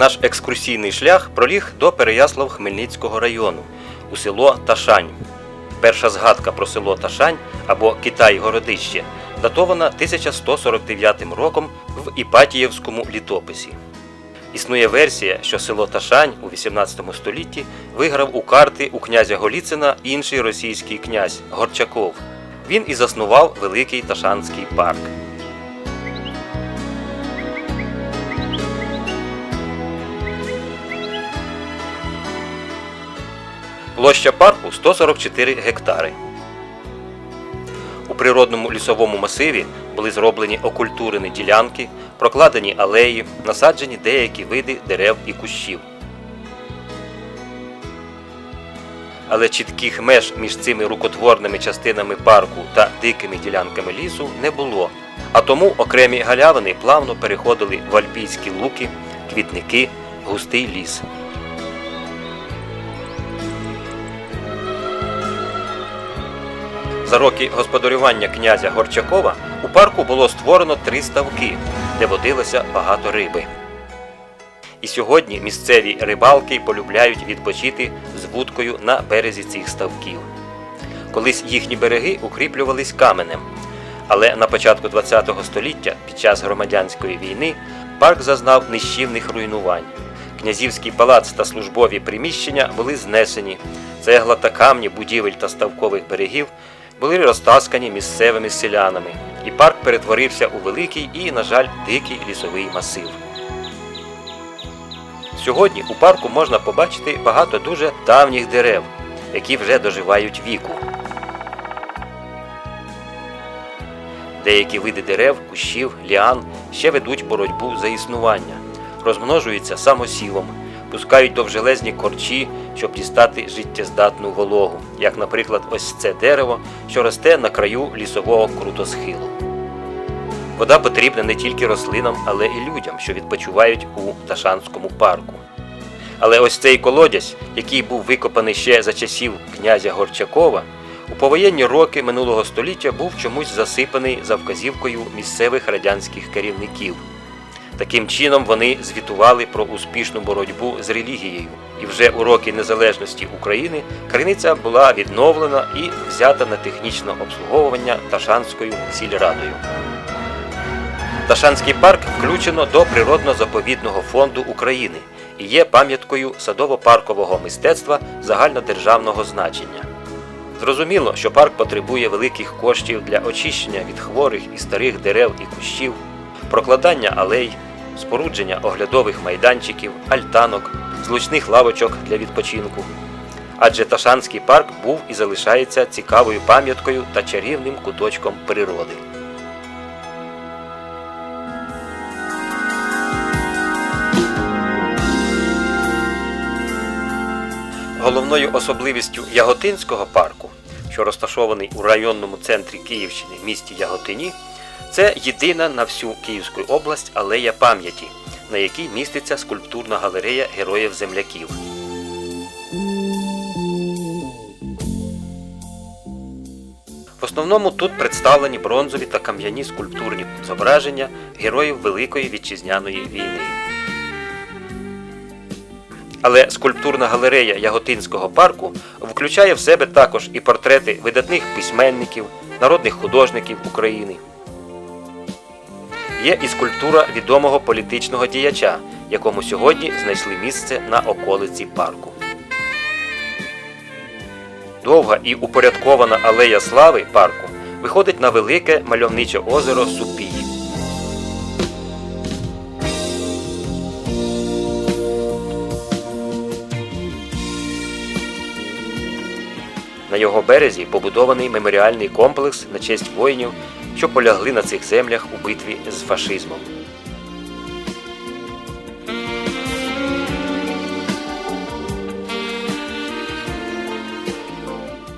наш екскурсійний шлях проліг до Переяслав Хмельницького району у село Ташань. Перша згадка про село Ташань або Китай-Городище датована 1149 роком в Іпатіївському літописі. Існує версія, що село Ташань у 18 столітті виграв у карти у князя Голіцина інший російський князь Горчаков. Він і заснував Великий Ташанський парк. Площа парку 144 гектари. У природному лісовому масиві були зроблені окультурені ділянки, прокладені алеї, насаджені деякі види дерев і кущів. Але чітких меж між цими рукотворними частинами парку та дикими ділянками лісу не було. А тому окремі галявини плавно переходили в альпійські луки, квітники, густий ліс. За роки господарювання князя Горчакова у парку було створено три ставки, де водилося багато риби. І сьогодні місцеві рибалки полюбляють відпочити з вудкою на березі цих ставків. Колись їхні береги укріплювались каменем. Але на початку ХХ століття, під час громадянської війни, парк зазнав нищівних руйнувань. Князівський палац та службові приміщення були знесені. Цегла та камні будівель та ставкових берегів були розтаскані місцевими селянами, і парк перетворився у великий і, на жаль, дикий лісовий масив. Сьогодні у парку можна побачити багато дуже давніх дерев, які вже доживають віку. Деякі види дерев, кущів, ліан ще ведуть боротьбу за існування, розмножуються самосілом, пускають довжелезні корчі, щоб дістати життєздатну вологу, як, наприклад, ось це дерево, що росте на краю лісового крутосхилу. Вода потрібна не тільки рослинам, але і людям, що відпочивають у Ташанському парку. Але ось цей колодязь, який був викопаний ще за часів князя Горчакова, у повоєнні роки минулого століття був чомусь засипаний за вказівкою місцевих радянських керівників. Таким чином вони звітували про успішну боротьбу з релігією, і вже у роки незалежності України криниця була відновлена і взята на технічне обслуговування Ташанською сільрадою. Ташанський парк включено до природно-заповідного фонду України і є пам'яткою садово-паркового мистецтва загальнодержавного значення. Зрозуміло, що парк потребує великих коштів для очищення від хворих і старих дерев і кущів, прокладання алей, спорудження оглядових майданчиків, альтанок, злучних лавочок для відпочинку. Адже Ташанський парк був і залишається цікавою пам'яткою та чарівним куточком природи. Головною особливістю Яготинського парку, що розташований у районному центрі Київщини місті Яготині, це єдина на всю Київську область алея пам'яті, на якій міститься скульптурна галерея героїв земляків. В основному тут представлені бронзові та кам'яні скульптурні зображення героїв Великої вітчизняної війни. Але скульптурна галерея Яготинського парку включає в себе також і портрети видатних письменників, народних художників України. Є і скульптура відомого політичного діяча, якому сьогодні знайшли місце на околиці парку. Довга і упорядкована алея слави парку виходить на велике мальовниче озеро Супій. На його березі побудований меморіальний комплекс на честь воїнів, що полягли на цих землях у битві з фашизмом.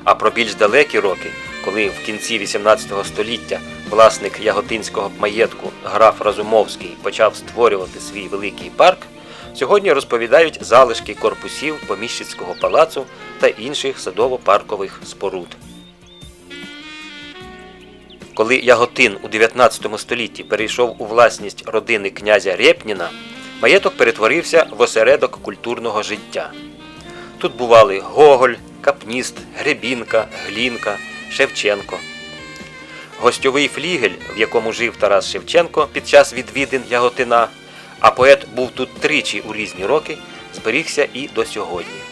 А про більш далекі роки, коли в кінці 18 століття власник Яготинського маєтку граф Разумовський почав створювати свій великий парк, сьогодні розповідають залишки корпусів поміщицького палацу та інших садово-паркових споруд. Коли Яготин у 19 столітті перейшов у власність родини князя Рєпніна, маєток перетворився в осередок культурного життя. Тут бували Гоголь, Капніст, Гребінка, Глінка, Шевченко. Гостьовий флігель, в якому жив Тарас Шевченко під час відвідин Яготина, а поет був тут тричі у різні роки, зберігся і до сьогодні.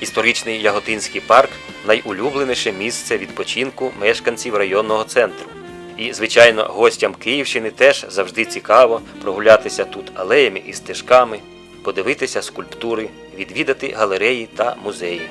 Історичний Яготинський парк найулюбленіше місце відпочинку мешканців районного центру. І, звичайно, гостям Київщини теж завжди цікаво прогулятися тут алеями і стежками, подивитися скульптури, відвідати галереї та музеї.